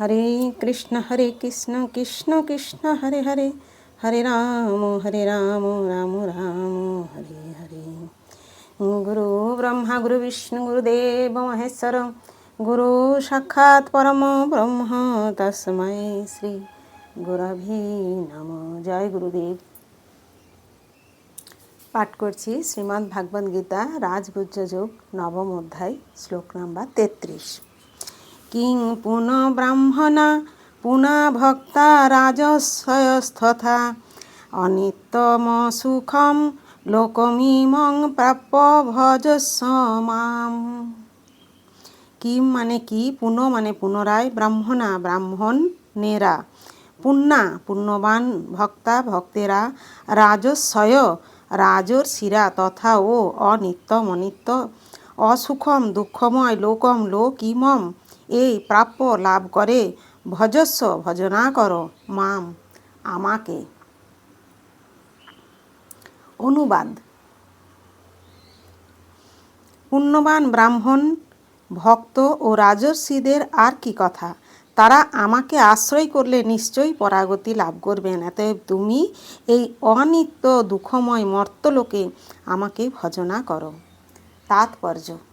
হরে কৃষ্ণ হরে কৃষ্ণ কৃষ্ণ কৃষ্ণ, হরে হরে। হরে রাম হরে রাম রাম রাম, হরে হরে। গুরু ব্রহ্মা, গুরু বিষ্ণু, গুরুদেব মহেশ্বর। গুরু সাক্ষাৎ পরম ব্রহ্ম তসময় শ্রী গুরভি নম। জয় গুরুদেব। পাঠ করছি শ্রীমদ্ ভাগবত গীতা রাজগুজ্জ যোগ, নবম অধ্যায়, শ্লোক নাম্বার তেত্রিশ। কিং পুন ব্রাহ্মণা, পুনা ভক্তা রাজস্বয়স্থথা। অনিত্যম সুখম, লোকমিমং প্রাপ্য ভজস্ব মাম। মানে কি? পুন মানে পুনরায় ব্রাহ্মণা ব্রাহ্মণ নেরা পুণ্যা পুণ্যবান ভক্তা, ভক্তেরা, রাজস্বয় রাজর শিরা তথা ও অনিত্যম, অনিত্য, অসুখম, দুঃখময়, লোকম লোক ইমম এই প্রাপ্য লাভ করে, ভজস্ব ভজনা করো মাম আমাকে। অনুবাদ। পুণ্যবান ব্রাহ্মণ, ভক্ত ও রাজর্ষিদের আর কি কথা? তারা আমাকে আশ্রয় করলে নিশ্চয়ই পরাগতি লাভ করবেন। অতএব তুমি এই অনিত্য দুঃখময় মর্তলোকে আমাকে ভজনা করো। তাৎপর্য।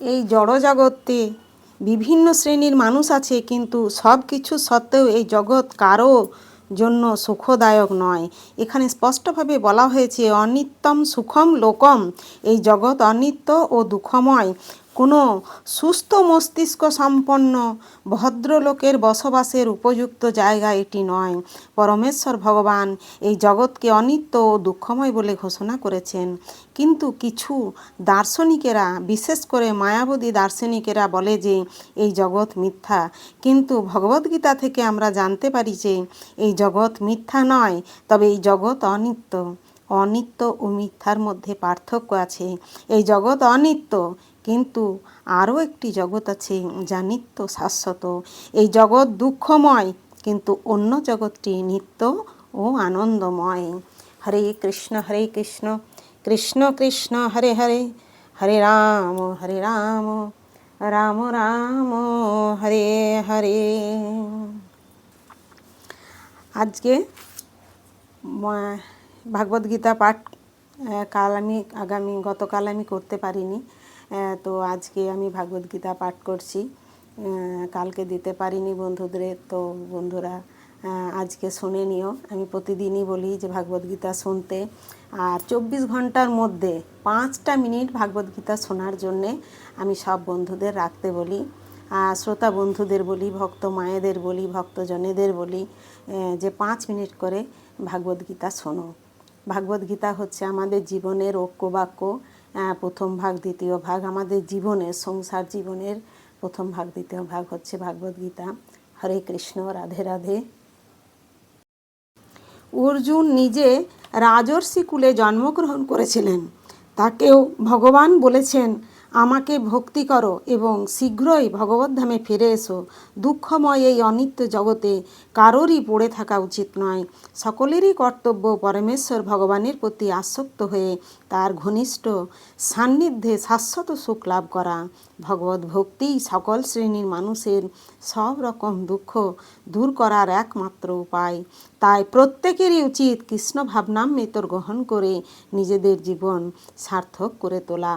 এই জড়জগতে বিভিন্ন শ্রেণির মানুষ আছে, কিন্তু সব কিছু সত্ত্বেও এই জগৎ কারও জন্য সুখদায়ক নয়। এখানে স্পষ্টভাবে বলা হয়েছে, অনিত্যম সুখম লোকম। এই জগৎ অনিত্য ও দুঃখময়। কোনো সুস্থ মস্তিষ্ক সম্পন্ন ভদ্রলোকের বসবাসের উপযুক্ত জায়গা এটি নয়। পরমেশ্বর ভগবান এই জগৎকে অনিত্য ও দুঃখময় বলে ঘোষণা করেছেন। কিন্তু কিছু দার্শনিকেরা, বিশেষ করে মায়াবতী দার্শনিকেরা বলে যে এই জগৎ মিথ্যা। কিন্তু ভগবদ্গীতা থেকে আমরা জানতে পারি যে এই জগৎ মিথ্যা নয়, তবে এই জগৎ অনিত্য। অনিত্য ও মিথ্যার মধ্যে পার্থক্য আছে। এই জগৎ অনিত্য, কিন্তু আরও একটি জগৎ আছে যা নিত্য শাশ্বত। এই জগৎ দুঃখময়, কিন্তু অন্য জগৎটি নিত্য ও আনন্দময়। হরে কৃষ্ণ হরে কৃষ্ণ কৃষ্ণ কৃষ্ণ, হরে হরে হরে রাম হরে রাম রাম রাম, হরে হরে। আজকে ভাগবত গীতা পাঠ কাল আমি, আগামী, গতকাল আমি করতে পারিনি। তো আজকে আমি ভাগবত গীতা পাঠ করছি। কালকে দিতে পারিনি বন্ধুদের, তো বন্ধুরা আজকে শুনে নিও। আমি প্রতিদিনই বলি যে ভাগবত গীতা শুনতে। আর চব্বিশ ঘণ্টার মধ্যে পাঁচটা মিনিট ভাগবত গীতা শোনার জন্যে আমি সব বন্ধুদের রাখতে বলি। আর শ্রোতা বন্ধুদের বলি, ভক্ত মায়েদের বলি, ভক্তজনেদের বলি যে পাঁচ মিনিট করে ভাগবত গীতা শোনো। ভাগবত গীতা হচ্ছে আমাদের জীবনের ঐক্যবাক্য প্রথম ভাগ, দ্বিতীয় ভাগ, আমাদের জীবনের, সংসার জীবনের প্রথম ভাগ, দ্বিতীয় ভাগ হচ্ছে ভাগবত গীতা। হরে কৃষ্ণ, রাধে রাধে। অর্জুন নিজে রাজর্ষি কুলে জন্মগ্রহণ করেছিলেন। তাকেও ভগবান বলেছেন আমাকে ভক্তি করো এবং শীঘ্রই ভগবদ্ধামে ফিরে এসো। দুঃখময় এই অনিত্য জগতে কারোরই পড়ে থাকা উচিত নয়। সকলেরই কর্তব্য পরমেশ্বর ভগবানের প্রতি আসক্ত হয়ে তার ঘনিষ্ঠ সান্নিধ্যে শাশ্বত সুখ লাভ করা। ভগবত ভক্তিই সকল শ্রেণির মানুষের সব রকম দুঃখ দূর করার একমাত্র উপায়। তাই প্রত্যেকেরই উচিত কৃষ্ণ ভাবনামৃতর গ্রহণ করে নিজেদের জীবন সার্থক করে তোলা।